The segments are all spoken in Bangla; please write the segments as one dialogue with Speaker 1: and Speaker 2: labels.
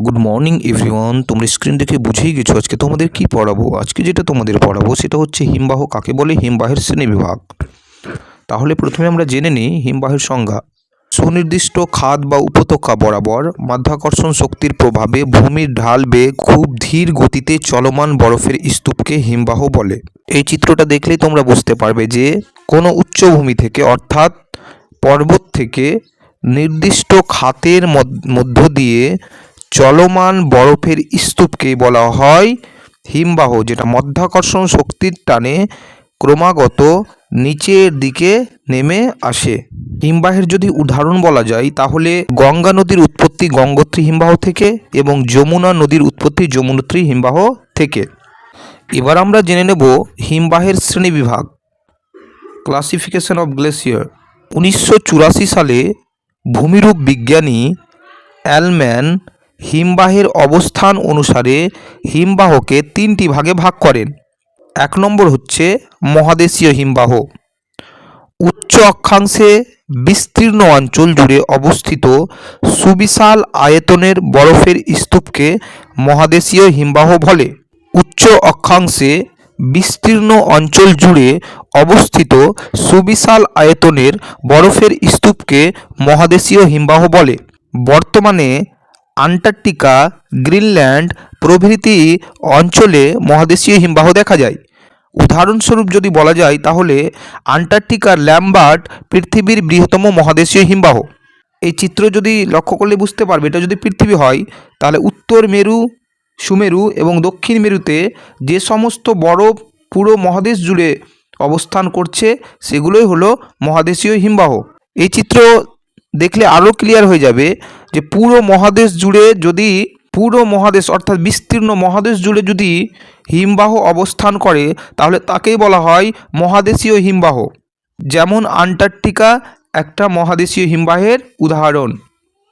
Speaker 1: গুড মর্নিং এভরিওয়ান তোমরা স্ক্রিন দেখে বুঝেই গেছো আজকে তোমাদের কি পড়াবো? আজকে যেটা তোমাদের পড়াবো সেটা হচ্ছে হিমবাহ কাকে বলে? হিমবাহের শ্রেণীবিভাগ। তাহলে প্রথমে আমরা জেনে নিই হিমবাহের সংজ্ঞা। সুনির্দিষ্ট খাদ বা উপত্যকা বরাবর মাধ্যাকর্ষণ শক্তির প্রভাবে ভূমির ঢাল বেয়ে খুব ধীর গতিতে চলমান বরফের স্তূপকে হিমবাহ বলে। এই চিত্রটা দেখলেই তোমরা বুঝতে পারবে যে কোনো উচ্চভূমি থেকে অর্থাৎ পর্বত থেকে নির্দিষ্ট খাতের মধ্য- মধ্য দিয়ে চলমান বরফের স্তূপকে বলা হয় হিমবাহ, যেটা মধ্যাকর্ষণ শক্তির টানে ক্রমাগত নিচের দিকে নেমে আসে। হিমবাহের যদি উদাহরণ বলা যায়, তাহলে গঙ্গা নদীর উৎপত্তি গঙ্গোত্রী হিমবাহ থেকে এবং যমুনা নদীর উৎপত্তি যমুনোত্রী হিমবাহ থেকে। এবার আমরা জেনে নেব হিমবাহের শ্রেণীবিভাগ। ক্লাসিফিকেশন অফ গ্লেসিয়ার উনিশশো চুরাশি সালে ভূমিরূপ বিজ্ঞানী অ্যালম্যান হিমবাহের অবস্থান অনুসারে হিমবাহকে তিনটি ভাগে ভাগ করেন। এক নম্বর হচ্ছে মহাদেশীয় হিমবাহ। উচ্চ অক্ষাংশে বিস্তীর্ণ অঞ্চল জুড়ে অবস্থিত সুবিশাল আয়তনের বরফের স্তূপকে মহাদেশীয় হিমবাহ বলে। উচ্চ অক্ষাংশে বিস্তীর্ণ অঞ্চল জুড়ে অবস্থিত সুবিশাল আয়তনের বরফের স্তূপকে মহাদেশীয় হিমবাহ বলে। বর্তমানে আন্টার্কটিকা, গ্রিনল্যান্ড প্রভৃতি অঞ্চলে মহাদেশীয় হিমবাহ দেখা যায়। উদাহরণস্বরূপ যদি বলা যায়, তাহলে আন্টার্কটিকার ল্যাম্বার্ট পৃথিবীর বৃহত্তম মহাদেশীয় হিমবাহ। এই চিত্র যদি লক্ষ্য করলে বুঝতে পারবে, এটা যদি পৃথিবী হয়, তাহলে উত্তর মেরু, সুমেরু এবং দক্ষিণ মেরুতে যে সমস্ত বরফ পুরো মহাদেশ জুড়ে অবস্থান করছে, সেগুলোই হলো মহাদেশীয় হিমবাহ। এই চিত্র দেখলে আরও ক্লিয়ার হয়ে যাবে যে পুরো মহাদেশ জুড়ে যদি, পুরো মহাদেশ অর্থাৎ বিস্তীর্ণ মহাদেশ জুড়ে যদি হিমবাহ অবস্থান করে, তাহলে তাকেই বলা হয় মহাদেশীয় হিমবাহ। যেমন আন্টার্কটিকা একটা মহাদেশীয় হিমবাহের উদাহরণ।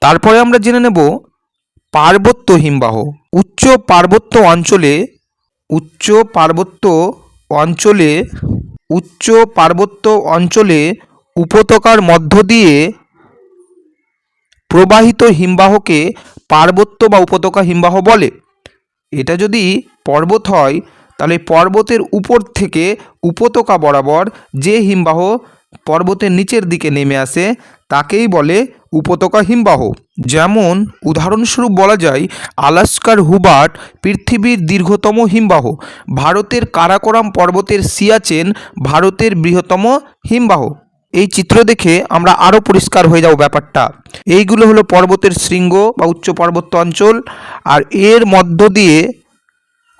Speaker 1: তারপরে আমরা জেনে নেব পার্বত্য হিমবাহ। উচ্চ পার্বত্য অঞ্চলে, উচ্চ পার্বত্য অঞ্চলে, উচ্চ পার্বত্য অঞ্চলে উপত্যকার মধ্য দিয়ে প্রবাহিত হিমবাহকে পার্বত্য বা উপত্যকা হিমবাহ বলে। এটা যদি পর্বত হয়, তাহলে পর্বতের উপর থেকে উপত্যকা বরাবর যে হিমবাহ পর্বতের নিচের দিকে নেমে আসে, তাকেই বলে উপত্যকা হিমবাহ। যেমন উদাহরণস্বরূপ বলা যায়, আলাস্কার হুবার্ট পৃথিবীর দীর্ঘতম হিমবাহ। ভারতের কারাকোরাম পর্বতের সিয়াচেন ভারতের বৃহত্তম হিমবাহ। এই চিত্র দেখে আমরা আরও পরিষ্কার হয়ে যাব ব্যাপারটা। এইগুলো হলো পর্বতের শৃঙ্গ বা উচ্চ পার্বত্য অঞ্চল, আর এর মধ্য দিয়ে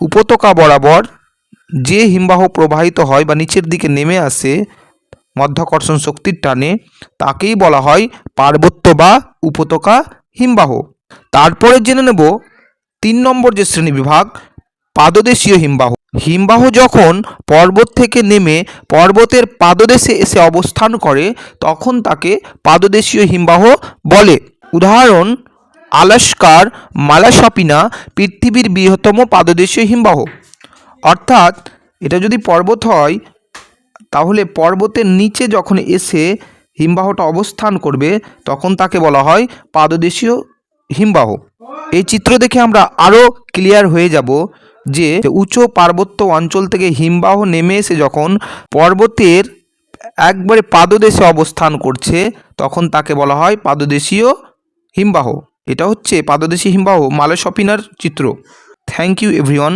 Speaker 1: উপত্যকা বরাবর যে হিমবাহ প্রবাহিত হয় বা নিচের দিকে নেমে আসে, মধ্যাকর্ষণ শক্তির টানে, তাকেই বলা হয় পার্বত্য বা উপত্যকা হিমবাহ। তারপরে জেনে নেব তিন নম্বর যে শ্রেণি বিভাগ, পাদদেশীয় হিমবাহ। হিমবাহ যখন পর্বত থেকে নেমে পর্বতের পাদদেশে এসে অবস্থান করে, তখন তাকে পাদদেশীয় হিমবাহ বলে। উদাহরণ, আলাস্কার, মালাসাপিনা পৃথিবীর বৃহত্তম পাদদেশীয় হিমবাহ। অর্থাৎ, এটা যদি পর্বত হয়, তাহলে পর্বতের নিচে যখন এসে হিমবাহটা অবস্থান করবে, তখন তাকে বলা হয় পাদদেশীয় হিমবাহ। এই চিত্র দেখে আমরা আরও ক্লিয়ার হয়ে যাব যে উঁচু পার্বত্য অঞ্চল থেকে হিমবাহ নেমে এসে যখন পর্বতের একবারে পাদদেশে অবস্থান করছে, তখন তাকে বলা হয় পাদদেশীয় হিমবাহ। এটা হচ্ছে পাদদেশী হিমবাহ মালয় শপিনার চিত্র। Thank you everyone